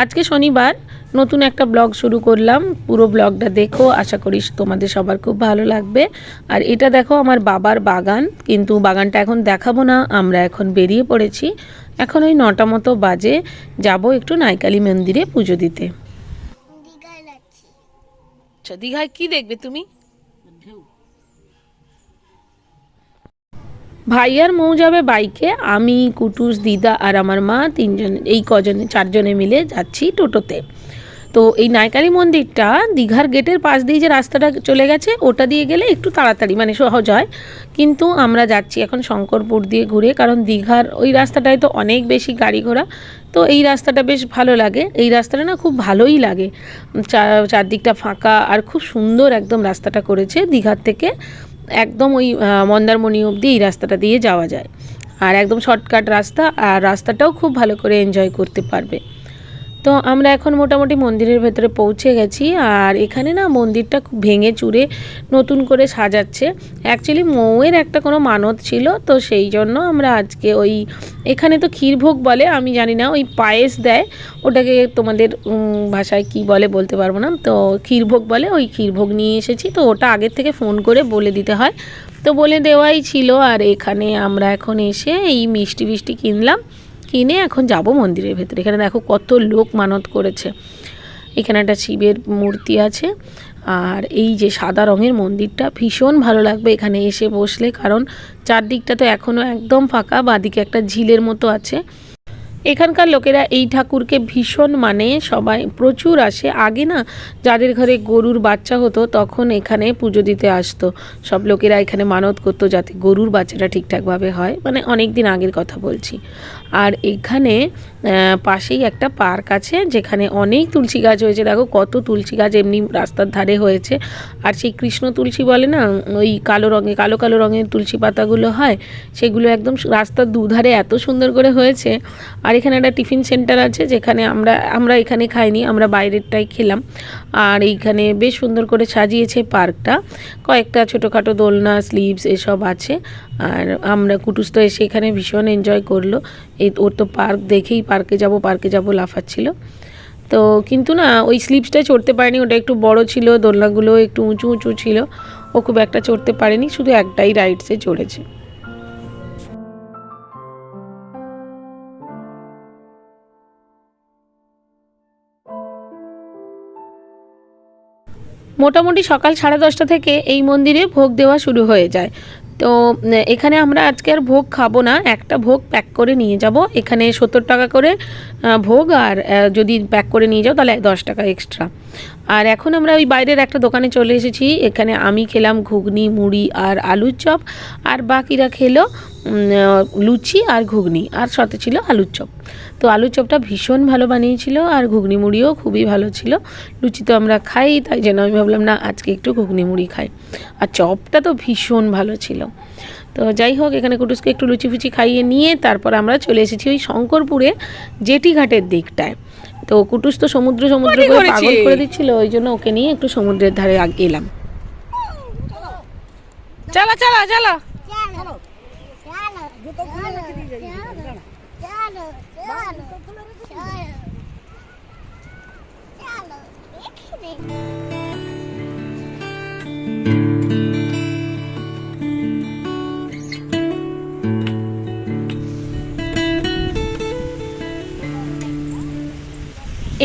আজকে শনিবার নতুন একটা ব্লগ শুরু করলাম। পুরো ব্লগটা দেখো আশা করি তোমাদের সবার খুব ভালো লাগবে। আর এটা দেখো আমার বাবার বাগান কিন্তু বাগানটা এখন দেখাবো না আমরা এখন বেরিয়ে পড়েছি। এখন ওই নটা মতো বাজে যাব একটু নাইকালি মন্দিরে পুজো দিতে। আচ্ছা দীঘায় কি দেখবে তুমি? ভাই আর মৌ যাবে বাইকে, আমি, কুটুস, দিদা আর আমার মা তিনজন, এই কজনে, চারজনে মিলে যাচ্ছি টোটোতে। তো এই নায়কালী মন্দিরটা দীঘার গেটের পাশ দিয়ে যে রাস্তাটা চলে গেছে, ওটা দিয়ে গেলে একটু তাড়াতাড়ি মানে সহজ হয়। কিন্তু আমরা যাচ্ছি এখন শঙ্করপুর দিয়ে ঘুরে, কারণ দীঘার ওই রাস্তাটায় তো অনেক বেশি গাড়ি ঘোড়া। তো এই রাস্তাটা বেশ ভালো লাগে। এই রাস্তাটা না খুব ভালোই লাগে। চারদিকটা ফাঁকা আর খুব সুন্দর একদম রাস্তাটা করেছে দীঘার থেকে। একদম ওই মন্দারমণি অবধি এই রাস্তাটা দিয়ে যাওয়া যায়। আর একদম শর্টকাট রাস্তা, আর রাস্তাটাও খুব ভালো করে এনজয় করতে পারবে। তো আমরা এখন মোটামুটি মন্দিরের ভেতরে পৌঁছে গেছি আর এখানে না মন্দিরটা খুব ভেঙে চুরে নতুন করে সাজাচ্ছে। অ্যাকচুয়ালি মৌয়ের একটা কোনো মানত ছিল, তো সেই জন্য আমরা আজকে ওই এখানে তো ক্ষীরভোগ বলে, আমি জানি না, ওই পায়েস দেয়। ওটাকে তোমাদের ভাষায় কি বলে বলতে পারব না। তো ক্ষীরভোগ বলে, ওই ক্ষীরভোগ নিয়ে এসেছি। তো ওটা আগের থেকে ফোন করে বলে দিতে হয়। তো বলে দেওয়াই ছিল। আর এখানে আমরা এখন এসে এই মিষ্টি ফিষ্টি কিনলাম। কিনে এখন যাব মন্দিরের ভেতরে। এখানে দেখো কত লোক মানত করেছে। এখানে একটা শিবের মূর্তি আছে। আর এই যে সাদা রঙের মন্দিরটা ভীষণ ভালো লাগবে এখানে এসে বসলে। কারণ চারদিকটা তো এখনও একদম ফাঁকা, বাঁদিকে একটা ঝিলের মতো আছে। এখানকার লোকেরা এই ঠাকুরকে ভীষণ মানে সবাই প্রচুর আসে। আগে না, যাদের ঘরে গরুর বাচ্চা হতো, তখন এখানে পুজো দিতে আসতো। সব লোকেরা এখানে মানত করতো যাতে গরুর বাচ্চাটা ঠিকঠাকভাবে হয়। মানে অনেক দিন আগের কথা বলছি। আর এখানে পাশেই একটা পার্ক আছে, যেখানে অনেক তুলসী গাছ হয়েছে। দেখো কত তুলসী গাছ এমনি রাস্তার ধারে হয়েছে। আর সেই কৃষ্ণ তুলসী বলে না, ওই কালো রঙে, কালো কালো রঙের তুলসী পাতাগুলো হয়। সেগুলো একদম রাস্তার দুধারে এত সুন্দর করে হয়েছে। আর এখানে একটা টিফিন সেন্টার আছে যেখানে আমরা আমরা এখানে খাইনি, আমরা বাইরেরটাই খেলাম। আর এইখানে বেশ সুন্দর করে সাজিয়েছে পার্কটা। কয়েকটা ছোটোখাটো দোলনা, স্লিভস এসব আছে। আর আমরা কুটুস তো এসে এখানে ভীষণ এনজয় করল। এই ওর তো পার্ক দেখেই পার্কে যাব পার্কে যাব লাফাচ্ছিল। তো কিন্তু না, ওই স্লিপসটা চড়তে পারেনি, ওটা একটু বড় ছিল, দোলনাগুলো একটু উঁচু উঁচু ছিল। ও খুব একটা চড়তে পারেনি, শুধু একটাই রাইডসে চড়েছে। মোটামুটি সকাল সাড়ে দশটা থেকে এই মন্দিরে ভোগ দেওয়া শুরু হয়ে যায়। তো এখানে আমরা আজকে আর ভোগ খাব না, একটা ভোগ প্যাক করে নিয়ে যাব। এখানে সত্তর টাকা করে ভোগ আর যদি প্যাক করে নিয়ে যাও তাহলে দশ টাকা এক্সট্রা আর এখন আমরা ওই বাইরের একটা দোকানে চলে এসেছি। এখানে আমি খেলাম ঘুগনি, মুড়ি আর আলুর চপ। আর বাকিরা খেলো লুচি আর ঘুগনি আর সাথে ছিল আলুর চপ। তো আলুর চপটা ভীষণ ভালো বানিয়েছিল আর ঘুগনি মুড়িও খুবই ভালো ছিল। লুচি তো আমরা খাই তাই জন্য আমি ভাবলাম না আজকে একটু ঘুগনি মুড়ি খাই। আর চপটা তো ভীষণ ভালো ছিল। তো যাই হোক এখানে কুটুসকে একটু লুচি ফুচি খাইয়ে নিয়ে তারপর আমরা চলে এসেছি ওই শঙ্করপুরে জেটি ঘাটের দিকটায়। তো কুটুস তো সমুদ্র সমুদ্র করে পাগল করে দিচ্ছিল ওই জন্য ওকে নিয়ে একটু সমুদ্রের ধারে এলাম। চালা চালা। চালা। চলো চলো জুতো খুলে রেখে দিয়ে যাই চলো চলো চলো চলো এখানে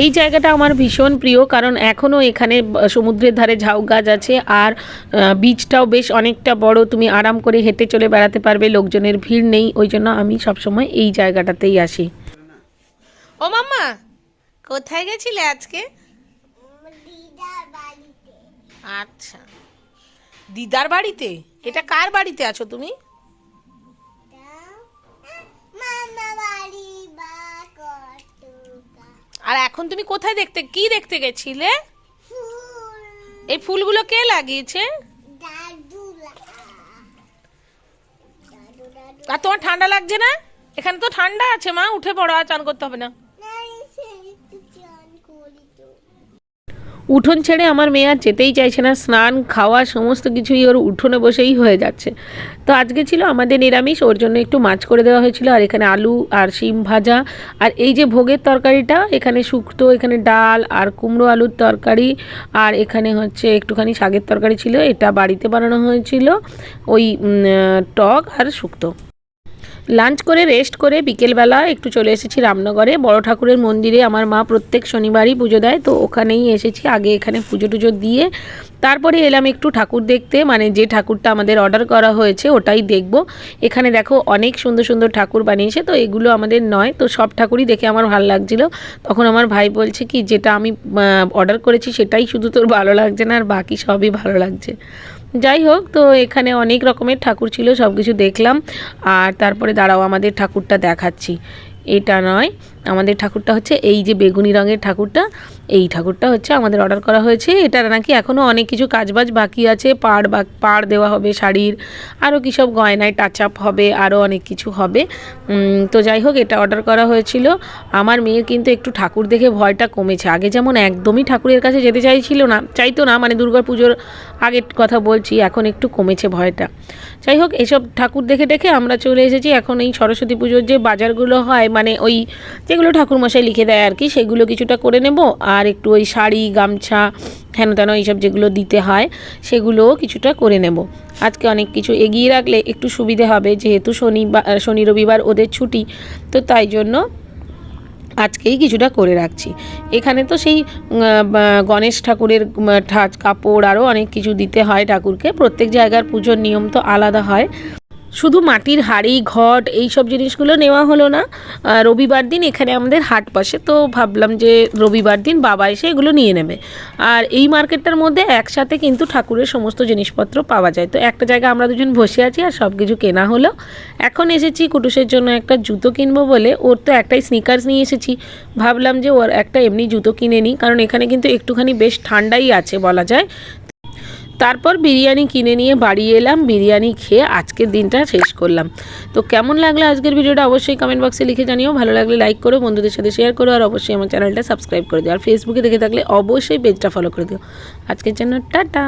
এই জায়গাটা আমার ভীষণ প্রিয় কারণ এখনও এখানে সমুদ্রের ধারে ঝাউ গাছ আছে আর বিচটাও বেশ অনেকটা বড়। তুমি আরাম করে হেঁটে চলে বেড়াতে পারবে লোকজনের ভিড় নেই ওই জন্য আমি সবসময় এই জায়গাটাতেই আসি। ও মাম্মা কোথায় গেছিলে আজকে? আচ্ছা। দিদার বাড়িতে? এটা কার বাড়িতে আছো তুমি? আর এখন তুমি কোথায় দেখতে কি দেখতে গেছিলে? এই ফুলগুলো কে লাগিয়েছে? আর তোমার ঠান্ডা লাগছে না? এখানে তো ঠান্ডা আছে মা উঠে পড়ো আর চান করতে হবে না নাই সে একটু চান করি তো উঠোন ছেড়ে আমার মেয়ে আর যেতেই চাইছে না, স্নান, খাওয়া, সমস্ত কিছুই ওর উঠোনে বসেই হয়ে যাচ্ছে। তো আজকে ছিল আমাদের নিরামিষ, ওর জন্য একটু মাছ করে দেওয়া হয়েছিল, আর এখানে আলু আর শিম ভাজা। আর এই যে ভোগের তরকারিটা, এখানে শুক্তো, এখানে ডাল আর কুমড়ো আলুর তরকারি, আর এখানে হচ্ছে একটুখানি শাকের তরকারি ছিল, এটা বাড়িতে বানানো হয়েছিল, ওই টক আর শুক্তো। লাঞ্চ করে, রেস্ট করে বিকেলবেলা একটু চলে এসেছি রামনগরে। বড় ঠাকুরের মন্দিরে আমার মা প্রত্যেক শনিবারই পুজো দেয়, তো ওখানেই এসেছি। আগে এখানে পুজো টুজো দিয়ে তারপরে এলাম একটু ঠাকুর দেখতে মানে যে ঠাকুরটা আমাদের অর্ডার করা হয়েছে ওটাই দেখব। এখানে দেখো অনেক সুন্দর সুন্দর ঠাকুর বানিয়েছে, তো এগুলো আমাদের নয়, তো সব ঠাকুরই দেখে আমার ভালো লাগছিল। তখন আমার ভাই বলছে কি, যেটা আমি অর্ডার করেছি সেটাই শুধু তোর ভালো লাগছে না, আর বাকি সবই ভালো লাগছে। যাই হোক, তো এখানে অনেক রকমের ঠাকুর ছিল সব কিছু দেখলাম। আর তারপরে দাঁড়াও, আমাদের ঠাকুরটা দেখাচ্ছি। এটা নয় আমাদের ঠাকুরটা হচ্ছে এই যে বেগুনি রঙের ঠাকুরটা, এই ঠাকুরটা হচ্ছে আমাদের অর্ডার করা হয়েছে। এটা নাকি এখনও অনেক কিছু কাজবাজ বাকি আছে, পাড় বা, পাড় দেওয়া হবে, শাড়ির আরও কী সব গয়নায় টাচ আপ হবে আরও অনেক কিছু হবে। তো যাই হোক, এটা অর্ডার করা হয়েছিল। আমার মেয়ের কিন্তু একটু ঠাকুর দেখে ভয়টা কমেছে। আগে যেমন একদমই ঠাকুরের কাছে যেতে চাইছিল না, চাইতো না মানে দুর্গা পুজোর আগের কথা বলছি, এখন একটু কমেছে ভয়টা। যাই হোক, এসব ঠাকুর দেখে দেখে আমরা চলে এসেছি। এখন এই সরস্বতী পুজোর যে বাজারগুলো হয় মানে ওই যেগুলো ঠাকুরমশাই লিখে দেয় আর কি, সেগুলো কিছুটা করে নেব। আর একটু ওই শাড়ি, গামছা হেন তেন এইসব যেগুলো দিতে হয়, সেগুলোও কিছুটা করে নেব। আজকে অনেক কিছু এগিয়ে রাখলে একটু সুবিধে হবে, যেহেতু শনি বা শনি রবিবার ওদের ছুটি, তো তাই জন্য আজকেই কিছুটা করে রাখছি। এখানে তো সেই গণেশ ঠাকুরের কাপড় আরও অনেক কিছু দিতে হয় ঠাকুরকে। প্রত্যেক জায়গার পুজোর নিয়ম তো আলাদা হয়। শুধু মাটির হাড়ি, ঘট এই সব জিনিসগুলো নেওয়া হলো না। রবিবার দিন এখানে আমাদের হাট বসে, তো ভাবলাম যে রবিবার দিন বাবা এসে এগুলো নিয়ে নেবে। আর এই মার্কেটটার মধ্যে একসাথে কিন্তু ঠাকুরের সমস্ত জিনিসপত্র পাওয়া যায়। তো একটা জায়গায় আমরা দুজন বসে আছি আর সব কিছু কেনা হলো। এখন এসেছি কুটুসের জন্য একটা জুতো কিনবো বলে, ওর তো একটাই স্নিকার্স নিয়ে এসেছি। ভাবলাম যে ওর একটা এমনি জুতো কিনে নিই, কারণ এখানে কিন্তু একটুখানি বেশ ঠান্ডাই আছে বলা যায়। তারপর বিরিয়ানি কিনে নিয়ে বাড়ি এলাম, বিরিয়ানি খেয়ে আজকের দিনটা শেষ করলাম। তো কেমন লাগল আজকের ভিডিওটা অবশ্যই কমেন্ট বক্সে লিখে জানিও। ভালো লাগলে লাইক করো, বন্ধুদের সাথে শেয়ার করো, আর অবশ্যই আমার চ্যানেলটা সাবস্ক্রাইব করে দিও। আর ফেসবুকে দেখে থাকলে অবশ্যই পেজটা ফলো করে দিও। আজকের জন্য টাটা।